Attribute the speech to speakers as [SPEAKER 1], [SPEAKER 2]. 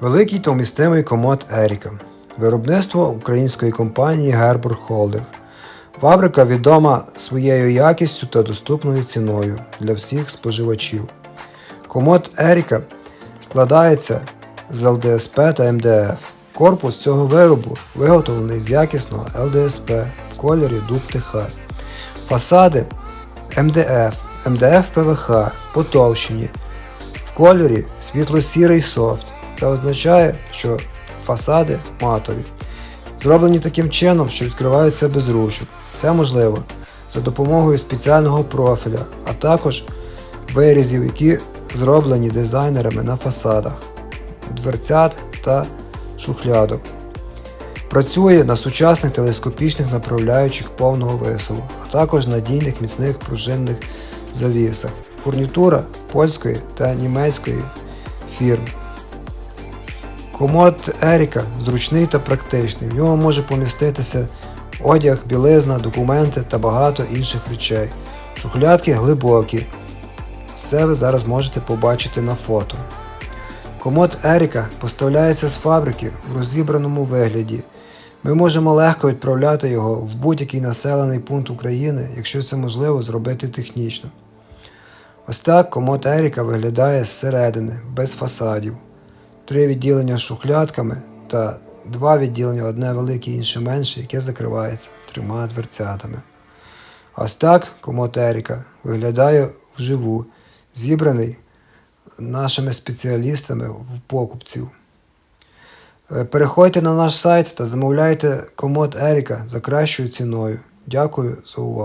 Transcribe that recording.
[SPEAKER 1] Великий та вмістимий комод Еріка. Виробництво української компанії Gerber Holding. Фабрика відома своєю якістю та доступною ціною для всіх споживачів. Комод Еріка складається з ЛДСП та МДФ. Корпус цього виробу виготовлений з якісного ЛДСП в кольорі Дуб Техас. Фасади МДФ, МДФ ПВХ потовщені в кольорі світло-сірий софт. Це означає, що фасади матові. Зроблені таким чином, що відкриваються без ручок. Це можливо за допомогою спеціального профіля, а також вирізів, які зроблені дизайнерами на фасадах, дверцят та шухлядок. Працює на сучасних телескопічних направляючих повного висову, а також надійних міцних пружинних завісах. Фурнітура польської та німецької фірм. Комод Еріка зручний та практичний. В ньому може поміститися одяг, білизна, документи та багато інших речей. Шухлядки глибокі. Все ви зараз можете побачити на фото. Комод Еріка поставляється з фабрики в розібраному вигляді. Ми можемо легко відправляти його в будь-який населений пункт України, якщо це можливо зробити технічно. Ось так комод Еріка виглядає зсередини, без фасадів. Три відділення з шухлядками та два відділення, одне велике, інше менше, яке закривається трьома дверцятами. Ось так комод Еріка виглядає вживу, зібраний нашими спеціалістами в покупців. Е, Переходьте на наш сайт та замовляйте комод Еріка за кращою ціною. Дякую за увагу.